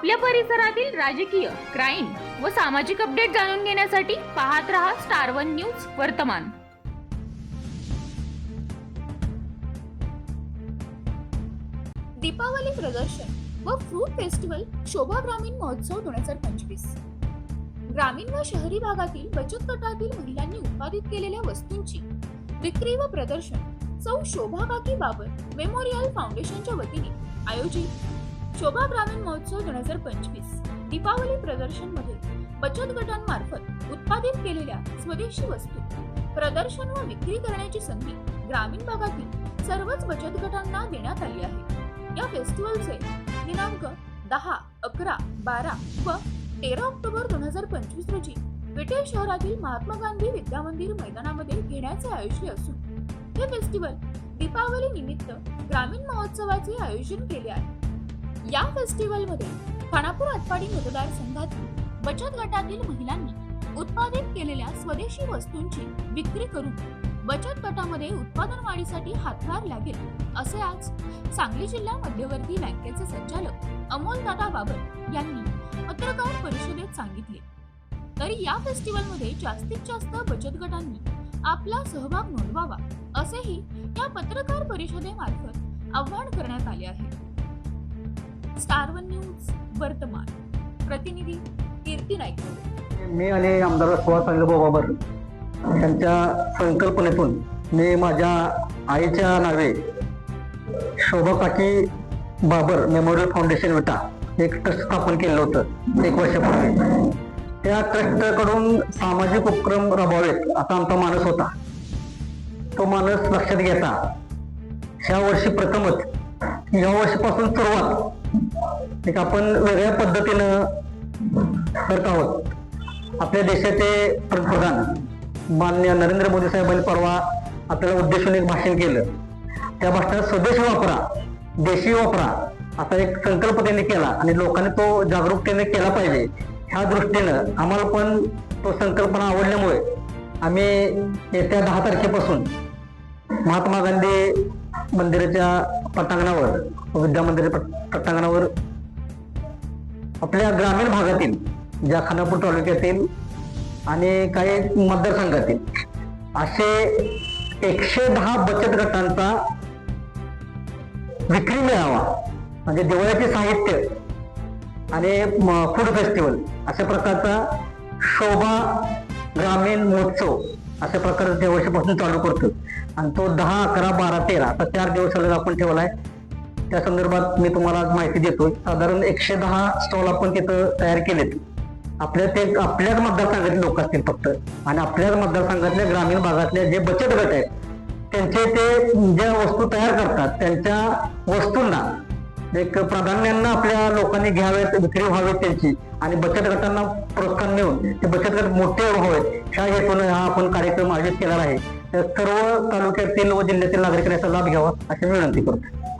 आपल्या परिसरातील राजकीय क्राईम व सामाजिक अपडेट जाणून घेण्यासाठी पाहत रहा स्टार वन न्यूज वर्तमान. दीपावली प्रदर्शन व फ्रूट फेस्टिवल शोभा ग्रामीण महोत्सव दोन हजार पंचवीस. ग्रामीण व शहरी भागातील बचत गटातील महिलांनी उत्पादित केलेल्या वस्तूंची विक्री व प्रदर्शन सौ शोभा काकी मेमोरियल फाउंडेशनच्या वतीने आयोजित शोभा ग्रामीण महोत्सव दोन हजार पंचवीस. दीपावली प्रदर्शनमध्ये बचत गटांमार्फत उत्पादित केलेल्या स्वदेशी वस्तू प्रदर्शन व विक्री करण्याची संधी ग्रामीण भागातील सर्वच बचत गटांना देण्यात आली आहे. या फेस्टिवलचे दिनांक दहा अकरा बारा व तेरा ऑक्टोबर दोन हजार पंचवीस रोजी विटे शहरातील महात्मा गांधी विद्या मंदिर मैदानामध्ये घेण्याचे आयोजले असून हे फेस्टिवल दीपावली निमित्त ग्रामीण महोत्सवाचे आयोजन केले आहे. या फेस्टिवलमध्ये खानापूर आटपाडी मतदारसंघातील बचत गटातील महिलांनी उत्पादित केलेल्या स्वदेशी वस्तूंची विक्री करून बचत गटामध्ये उत्पादन वाढीसाठी हातभार लागेल असे आज सांगली जिल्हा मध्यवर्ती बँकेचे संचालक अमोल दादा बाबर यांनी पत्रकार परिषदेत सांगितले. तरी या फेस्टिवलमध्ये जास्तीत जास्त बचत गटांनी आपला सहभाग नोंदवावा असेही या पत्रकार परिषदेमार्फत आवाहन करण्यात आले आहे. स्टार वन न्यूज वर्तमान. प्रतिनिधी कीर्ती नाईक. मी आणि आमदार सुहास बाबर यांच्या संकल्पनेतून मी माझ्या आईच्या नावे शोभा काकी बाबर मेमोरियल फाउंडेशन विटा एक ट्रस्ट स्थापन केलं होतं एक वर्षापूर्वी. त्या ट्रस्टकडून सामाजिक उपक्रम राबवावेत असा आमचा मानस होता. तो मानस लक्षात घेता ह्या वर्षी प्रथमच या वर्षीपासून सुरुवात एक आपण वेगळ्या पद्धतीनं करत आहोत. आपल्या देशाचे पंतप्रधान मान्य नरेंद्र मोदी साहेबांनी परवा आपल्याला उद्देशून एक भाषण केलं. त्या भाषणात स्वदेश वापरा देशी वापरा असा एक संकल्प त्यांनी केला आणि लोकांनी तो जागरूकतेने केला पाहिजे. ह्या दृष्टीनं आम्हाला पण तो संकल्पना आवडल्यामुळे आम्ही येत्या दहा तारखेपासून महात्मा गांधी मंदिराच्या पटांगणावर विद्या मंदिर पटांगणावर आपल्या ग्रामीण भागातील ज्या खानापूर तालुक्यातील आणि काही मतदारसंघातील असे एकशे दहा बचत गटांचा विक्री मिळावा म्हणजे दिवाळीचे साहित्य आणि फूड फेस्टिवल अशा प्रकारचा शोभा ग्रामीण महोत्सव अशा प्रकारचा त्या वर्षापासून चालू करतो आणि तो दहा अकरा बारा तेरा असा चार दिवस आपण आपण आहे त्या संदर्भात मी तुम्हाला आज माहिती देतो साधारण एकशे दहा स्टॉल आपण तिथं तयार केलेत. आपल्या ते आपल्याच मतदारसंघातले लोक असतील फक्त. आणि आपल्याच मतदारसंघातल्या ग्रामीण भागातले जे बचत गट आहेत त्यांचे ते ज्या वस्तू तयार करतात त्यांच्या वस्तूंना एक प्राधान्यानं आपल्या लोकांनी घ्यावेत विक्री व्हावेत त्यांची. आणि बचत गटांना प्रोत्साहन मिळून ते बचत गट मोठे व्हावेत. ह्या हेतून हा आपण कार्यक्रम आयोजित केला आहे. तर सर्व तालुक्यातील व जिल्ह्यातील नागरिकांनी याचा लाभ घ्यावा अशी विनंती करतो.